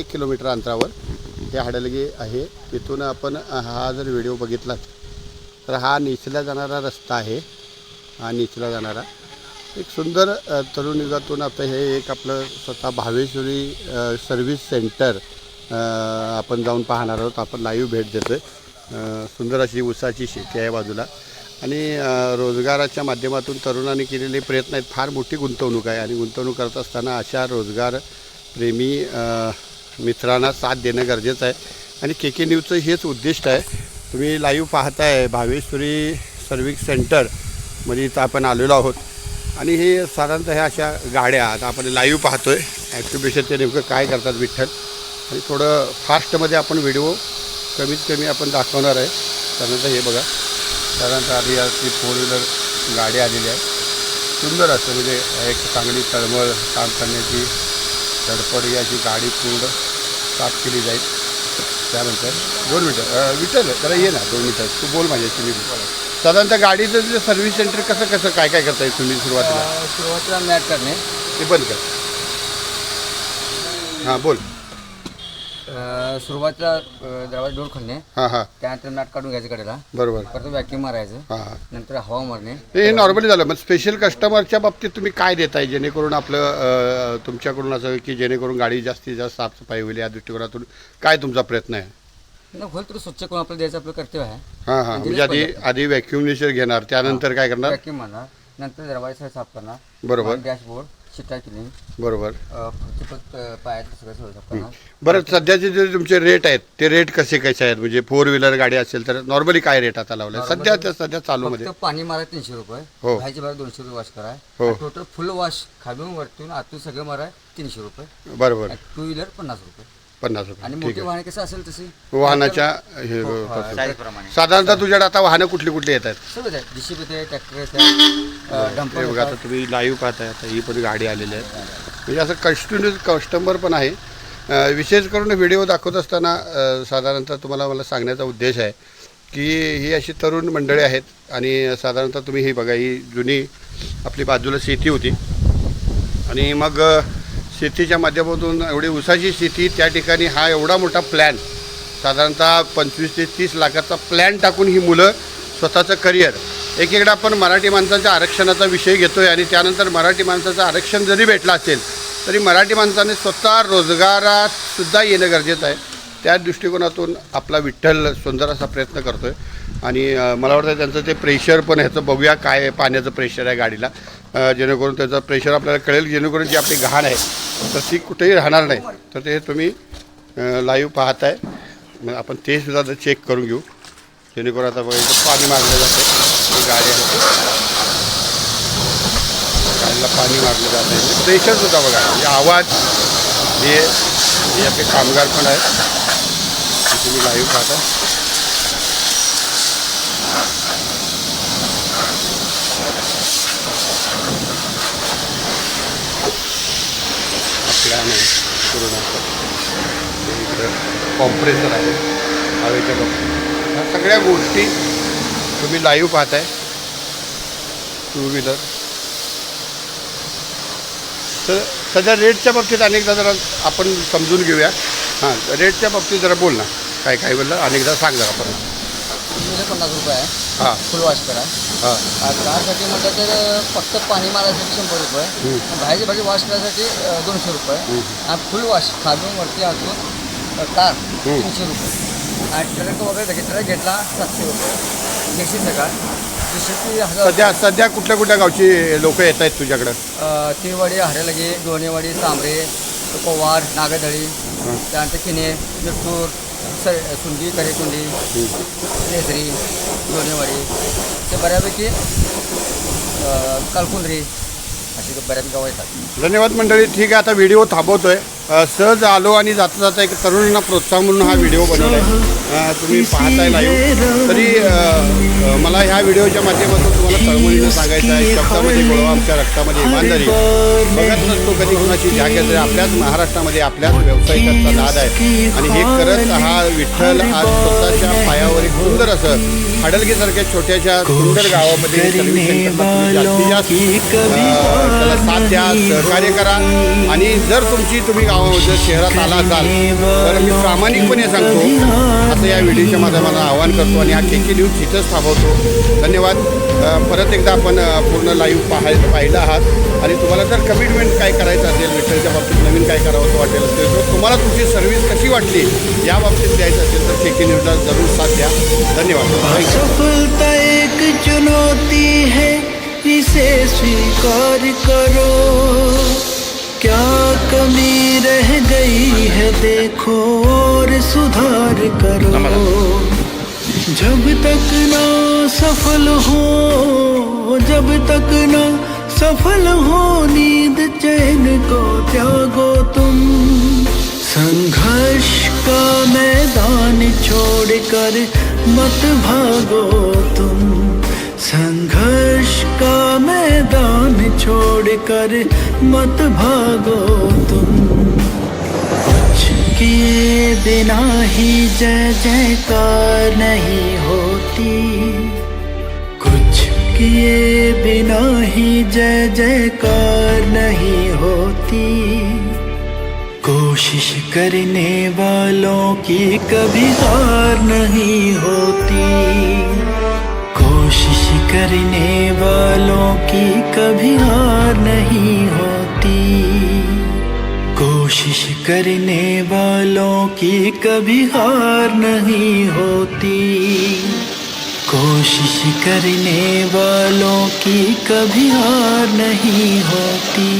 एक किलोमीटर अंतरावर हे हाडलगे आहे. तिथून आपण हा जर व्हिडिओ बघितलात तर हा निचला जाणारा रस्ता आहे. हा निचला जाणारा. एक सुंदर तरुण युगातून आता हे एक आपलं स्वतः भावेश्वरी सर्व्हिस सेंटर आपण जाऊन पाहणार आहोत. आपण लाईव्ह भेट देतो आहे सुंदर अशी ऊसाची शेती आहे बाजूला. आणि रोजगाराच्या माध्यमातून तरुणांनी केलेले प्रयत्न आहेत. फार मोठी गुंतवणूक आहे. आणि गुंतवणूक करत असताना अशा रोजगार प्रेमी मित्रांना साथ देणं गरजेचं आहे. आणि के के न्यूजचं हेच उद्दिष्ट आहे. तुम्ही लाईव्ह पाहताय भावेश्वरी सर्व्हिस सेंटर म्हणजे इथं आपण आलेलो आहोत. आणि हे साधारणतः ह्या अशा गाड्या आता आपण लाईव्ह आहे ॲक्टिवेशन ते नेमकं काय करतात विठ्ठल? आणि थोडं फास्टमध्ये आपण व्हिडिओ कमीत कमी आपण दाखवणार आहे. साधारणतः हे बघा. साधारणतः आधी ती फोर व्हीलर गाडी आलेली आहे. सुंदर असतं म्हणजे एक चांगली तळमळ काम करण्याची धडपड ही अशी गाडी पूर्ण साफ केली जाईल. त्यानंतर दोन मिनटं विठ्ठल जरा ये ना दोन मिनटं. तू बोल माझ्याशी मी साधारणतः गाडीचं जे सर्व्हिस सेंटर कसं कसं काय काय करता येईल तुम्ही सुरुवातीला? सुरुवातीला मॅट करणे. ते बंद कर. हां बोल. सुरुवातीला दरवाजा डोर खोलणे. हां हां. त्यानंतर मॅट काढून घ्यायचं कडेला. बरोबर. परत व्हॅक्यूम मारायचं. हां हां. नंतर हवा मारणे. हे नॉर्मली झालं. मग स्पेशल कस्टमरच्या बाबतीत तुम्ही काय देताय? जेणेकरून आपलं अं, तुमच्याकडून असं की जेणेकरून गाडी जास्तीत जास्त साफसफाई होईल या दृष्टिकोनातून काय तुमचा प्रयत्न आहे? न होईल तर स्वच्छ करून आपल्याला द्यायचं आपलं कर्तव्य आहे. हां हां. म्हणजे आधी आधी व्हॅक्युम निशर घेणार त्यानंतर काय करणार? व्हॅक्यूम मारणार. नंतर दरवाजा साफ करणार. बरोबर. डॅशबोर्ड शिटा बरोबर. फक्त पायात सगळं बरं सध्याचे जे तुमचे रेट आहेत ते रेट कसे कसे आहेत? म्हणजे फोर व्हीलर गाडी असेल तर नॉर्मली काय रेट आता लावलाय? सध्या त्या सध्या चालूमध्ये फक्त पाणी मारा तीनशे हो. रुपये बाहेरचे बाहेर दोनशे रुपये वॉश करा. हो. टोटल फुल वॉश खालून वरतून आतून सगळं मारा तीनशे रुपये. बरोबर. टू व्हीलर पन्नास रुपये. पन्नास आणि रुपये ठीक मोठी आहे. वाहने कसं असेल तशी? वाहनाच्या हे हो. साईजप्रमाणे साधारणतः तुझ्याकडे आता वाहनं कुठली कुठली येत आहेत सगळं आहे जीसीबी येते ट्रॅक्टर येते हे डंपर बघा आता तुम्ही लाईव्ह पाहताय आता ही पण गाडी आलेली आहे. म्हणजे असं कंटिन्यूस कस्टमर पण आहे. अं, विशेष करून व्हिडिओ दाखवत असताना अं, साधारणतः तुम्हाला मला सांगण्याचा उद्देश आहे की ही अशी तरुण मंडळी आहेत आणि साधारणतः तुम्ही ही बघा ही जुनी आपली बाजूला शेती होती. आणि मग अ, शेतीच्या माध्यमातून एवढी उसाची शेती त्या ठिकाणी हा एवढा मोठा प्लॅन साधारणतः पंचवीस ते तीस लाखाचा प्लॅन टाकून ही मुलं स्वतःचं करिअर एकीकडे आपण मराठी माणसाच्या आरक्षणाचा विषय घेतोय आणि त्यानंतर मराठी माणसाचं आरक्षण जरी भेटलं असेल तरी मराठी माणसाने स्वतः रोजगारात सुद्धा येणं गरजेचं आहे. त्या दृष्टिकोनातून आपला विठ्ठल सुंदर असा प्रयत्न करतो आहे आणि मला वाटतं त्यांचं ते प्रेशर पण ह्याचं बघूया काय पाण्याचं प्रेशर आहे गाडीला. जेणेकरून त्याचं प्रेशर आपल्याला कळेल जेणेकरून जी आपली घाण आहे तर ती कुठेही राहणार नाही. तर ते तुम्ही लाईव्ह पाहताय. मग आपण ते सुद्धा चेक करून घेऊ. जेणेकरून आता बघा पाणी मारलं जातं गाडी आहे. गाडीला पाणी मारलं जातं आहे म्हणजे प्रेशर सुद्धा बघा. म्हणजे आवाज हे हे आपले कामगार पण आहेत. तुम्ही लाईव्ह पाहता प्लॅन आहे ते इकडं कॉम्प्रेसर आहे. हवेच्या बाबतीत. ह्या सगळ्या गोष्टी तुम्ही लाईव्ह पाहताय. टू व्हीलर तर सध्या रेटच्या बाबतीत अनेकदा जरा आपण समजून घेऊया. हां रेटच्या बाबतीत जरा बोल ना. काय काय बोललं? अनेकदा सांग जरा आपण पन्नास रुपये आहे. हां. फुल वॉश करा. हां. म्हटलं तर फक्त पाणी मारायसाठी शंभर रुपये. बाहेरची बाजू वॉश करायसाठी दोनशे रुपये. आणि फुल वॉश खालून वरती आतून हम्म. तीनशे रुपये. आणि ट्रक वगैरे घेतला ट्रक घेतला सातशे रुपये. दीडशे सकाळ सध्या सध्या कुठल्या कुठल्या गावची लोक येत आहेत तुझ्याकडं? अ, तिळवाडी हरेलगे दोनेवाडी तांबरे पवार नागदळी त्यानंतर किने मिरतूर सर सुंदी करेकुंडी नेसरी दोनेवाडी ते बऱ्यापैकी कालकुंद्री अशी बऱ्याच गावं येतात. धन्यवाद मंडळी. ठीक आहे आता व्हिडिओ थांबवतोय. आहे सहज आलो आणि जाता जाता एक तरुणांना प्रोत्साहन म्हणून हा व्हिडिओ बनवला तुम्ही पाहताय लाईव्ह तरी मला ह्या व्हिडिओच्या माध्यमातून तुम्हाला तळमळीनं सांगायचं आहे. शब्दामध्ये गोळवा आमच्या रक्तामध्ये इमानदारी. बघत नसतो कधी कुणाची जागेत आपल्याच महाराष्ट्रामध्ये आपल्याच व्यावसायिकांचा नाद आहे. आणि हे करत हा विठ्ठल आज स्वतःच्या पायावर एक सुंदर असं हडलगेसारख्या छोट्याशा सुंदर गावामध्ये जास्तीत जास्त त्याला साथ द्या सहकार्य करा. आणि जर तुमची तुम्ही गाव गावामध्ये शहरात आला असाल तर मी प्रामाणिकपणे सांगतो असं या व्हिडिओच्या माध्यमाला आवाहन करतो आणि हा के के न्यूज तिथंच थांबवतो. धन्यवाद. परत एकदा आपण पूर्ण लाईव्ह पाहाय पाहिलं आहात. आणि तुम्हाला जर कमिटमेंट काय करायचं असेल विठ्ठलच्या बाबतीत नवीन काय करावं वाटेल असेल किंवा तुम्हाला तुमची सर्व्हिस कशी वाटली या बाबतीत द्यायचं असेल तर के के न्यूजला जरूर साथ द्या. धन्यवाद. सफलता एक चुनौती है इसे स्वीकार करो। क्या कमी रह गई है देखो और सुधार करो। जब तक ना सफल हो जब तक ना सफल हो नींद चैन को त्यागो तुम। संघर्ष का मैदान छोड़कर मत भागो तुम। छोड़कर मत भागो तुम। कुछ किए बिना ही जय जयकार नहीं होती। कुछ किए बिना ही जय जयकार नहीं होती। कोशिश करने वालों की कभी हार नहीं होती। कोशिश करने वालों की कभी हार नहीं होती। कोशिश करने वालों की कभी हार नहीं होती। कोशिश करने वालों की कभी हार नहीं होती।